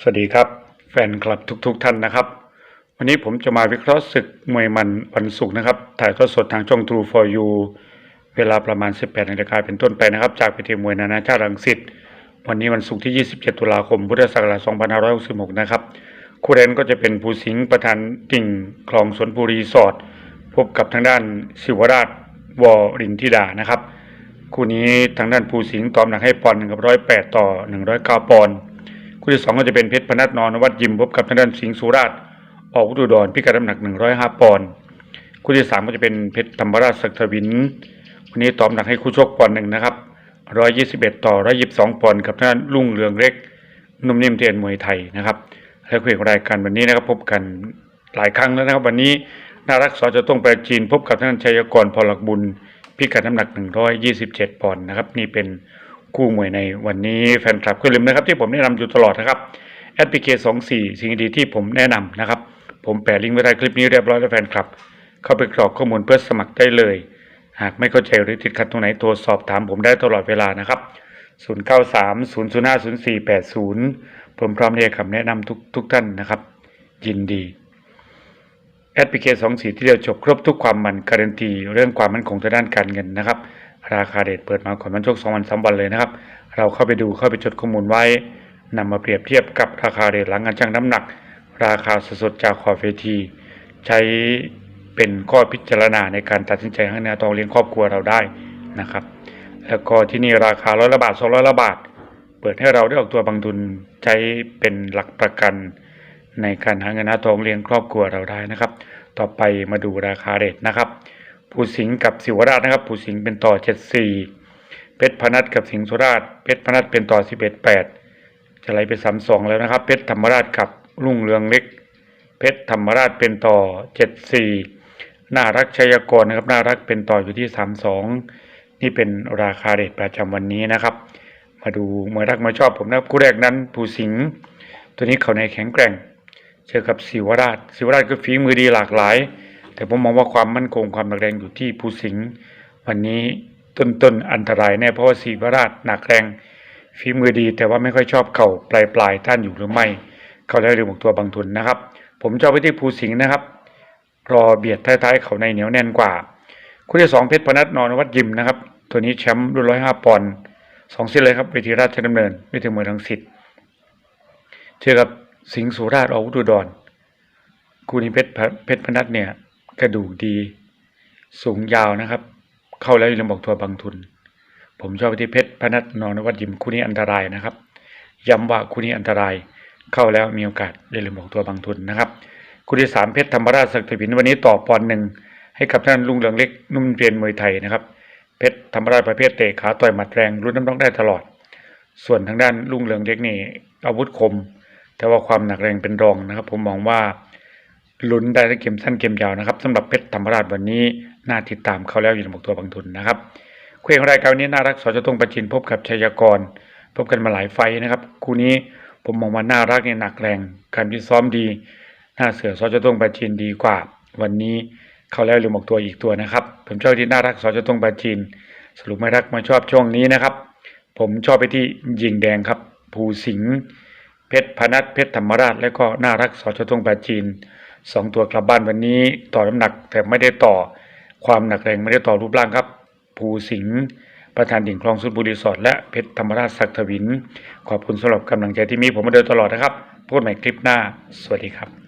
สวัสดีครับ แฟนคลับทุกๆทท่านนะครับ วันนี้ผมจะมาวิเคราะห์ศึกมวยมันวันศุกร์นะครับ ถ่ายทอดสดทางช่อง True for You เวลาประมาณ 18นาฬิกาเป็นต้นไปนะครับ จากเวทีมวยนานาชาติรังสิตวันนี้วันศุกร์ที่ 27 ตุลาคม พุทธศักราช2566 นะครับคู่แรกก็จะเป็นภูสิงห์ประธานติ่งคลองสวนบุรีสอดพบกับทางด้านศิวราชวอรินทิดานะครับ คู่นี้ทางด้านภูสิงห์ตอมหนักให้ปอนด์กับร้อยแปดต่อหนึ่งร้อยเก้าปอนด์ คู่ที่สองก็จะเป็นเพชรพนัทนอนวัดยิมพบกับทางด้านสิงห์สุราชออกอุดรพิกัดน้ำหนักหนึ่งร้อยห้าปอนด์คู่ที่สามก็จะเป็นเพชรธรรมราชศักดิ์วิน วันนี้ตอมหนักให้คู่ชกปอนด์หนึ่งนะครับร้อยยี่สิบเอ็ดต่อร้อยยี่สิบสองปอนด์กับทางด้านลุ่งเรืองเล็กนุ่มนิ่มเทียนมวยไทยนะครับและคุยกับรายการวันนี้นะครับพบกันหลายครั้งแล้วนะครับวันนี้น่ารักสอจะต้องไปจีนพบกับท่านชัยกรพหลักบุญ พิกัดน้ำหนัก 127 ปอนด์นะครับ นี่เป็น คู่มวยในวันนี้แฟนคลับก็ลืมนะครับ ที่ผมแนะนำอยู่ตลอดนะครับแอดพลิเคชัน24สิ่งดีที่ผมแนะนำนะครับ ผมแปะลิงก์ไว้ใต้คลิปนี้เรียบร้อยแล้วแฟนคลับ เข้าไปกรอกข้อมูลเพื่อสมัครได้เลย หากไม่เข้าใจหรือติดขัดตรงไหนโทรสอบถามผมได้ตลอดเวลานะครับ 093 005 0480 ผมพร้อมที่จะคำแนะนำทุกทุกท่านนะครับ ยินดีแอดพลิเคชันสองสีที่เดียวจบครบทุกความมันการันตีเรื่องความมั่นคงทางด้านการเงินนะครับ ราคาเด็ดเปิดมาก่อนวันโชคสองวันสามวันเลยนะครับ เราเข้าไปดูเข้าไปจดข้อมูลไว้นำมาเปรียบเทียบกับราคาเด็ดหลังการชั่งน้ำหนัก ราคาสดๆจากขอบเวที ใช้เป็นข้อพิจารณาในการตัดสินใจให้แนวตองเลี้ยงครอบครัวเราได้นะครับ แล้วก็ที่นี่ราคาร้อยละบาทสองร้อยละบาท เปิดให้เราได้ออกตัวบางทุนใช้เป็นหลักประกัน ในการหาเงินหาทองเลี้ยงครอบครัวเราได้นะครับ ต่อไปมาดูราคาเรทนะครับ ผู้สิงห์กับสิวราชนะครับผู้สิงห์เป็นต่อ74เพชรพนัทกับสิงห์สุราชเพชรพนัทเป็นต่อ11 8จะไหลไป32แล้วนะครับเพชรธรรมราชกับรุ่งเรืองเล็ก เพชรธรรมราชเป็นต่อ74น่ารักชัยกรนะครับน่ารักเป็นต่ออยู่ที่32นี่เป็นราคาเรทประจำวันนี้นะครับ มาดูเมวยรักมวยชอบผมนะครับคู่แรกนั้นผู้สิงห์ตัวนี้เขาในแข็งแกร่ง เจอกับศิวราชศิวราชก็ฝีมือดีหลากหลาย แต่ผมมองว่าความมั่นคงความหนักแรงอยู่ที่ภูสิงห์วันนี้ต้นต้นๆอันตรายแน่เพราะว่าศิวราชหนักแรงฝีมือดี แต่ว่าไม่ค่อยชอบเข่าปลายปลายๆท่านอยู่หรือไม่เขาได้เรืองของตัวบางทุนนะครับ ผมชอบไปที่ภูสิงห์นะครับ รอเบียดท้ายๆเขาในเหนียวแน่นกว่า คู่ที่สองเพชรพนัทนอนวัดยิมนะครับ ตัวนี้แชมป์รุ่นร้อยห้าปอนด์สองเส้นเลยครับเวทีราชดำเนินเวทีมวยรังสิตเจอกับสิงห์สุราชอาวุธอุดรคู่นี้เพชรเพชรพนัทเนี่ย กระดูกดี สูงยาวนะครับ เข้าแล้วอย่าลืมบอกตัวบางทุน ผมชอบไปที่เพชรพนัทนอนวัดยิมคู่นี้อันตรายนะครับ ย้ำว่าคู่นี้อันตราย เข้าแล้วมีโอกาสอย่าลืมบอกตัวบางทุนนะครับคู่ที่สามเพชรธรรมราชศักดิ์ถินวันนี้ต่อปอนหนึ่งให้กับท่านลุงเรืองเล็กนุ่มเรียนมวยไทยนะครับ เพชรธรรมราชประเภทเตะขาต่อยหมัดแรงรุนน้ำต้องได้ตลอด ส่วนทางด้านลุงเรืองเล็กนี่อาวุธคม แต่ว่าความหนักแรงเป็นรองนะครับ ผมมองว่า ลุ้นได้ทั้งเกมสั้นเกมยาวนะครับสำหรับเพชรธรรมราชวันนี้น่าติดตามเขาแล้วอยู่ในบอกตัวบางทุนนะครับคู่เอกของรายการวันนี้น่ารักสอจะต้องประจินพบกับชัยกร พบกันมาหลายไฟนะครับคู่นี้ผมมองว่าน่ารักเนี่ยหนักแรงการพิตซ้อมดีหน้าเสือสอจะต้องประจินดีกว่า วันนี้เขาแล้วลืมบกตัวอีกตัวนะครับ ผมชอบที่น่ารักสอจะต้องประจินสรุปไม่รักมาชอบช่วงนี้นะครับ ผมชอบไปที่ยิงแดงครับ ภูสิงห์เพชรพนัทเพชรธรรมราช และก็น่ารักสอชทงปราจีน สองตัวกลับบ้านวันนี้ต่อน้ำหนักแต่ไม่ได้ต่อความหนักแรงไม่ได้ต่อรูปร่างครับ ภูสิงห์ประธานดิ่งคลองสุดบุรีสอดและเพชรธรรมราชศักดิ์ทวิน ขอบคุณสำหรับกำลังใจที่มีผมมาโดยตลอดนะครับ พูดใหม่คลิปหน้า สวัสดีครับ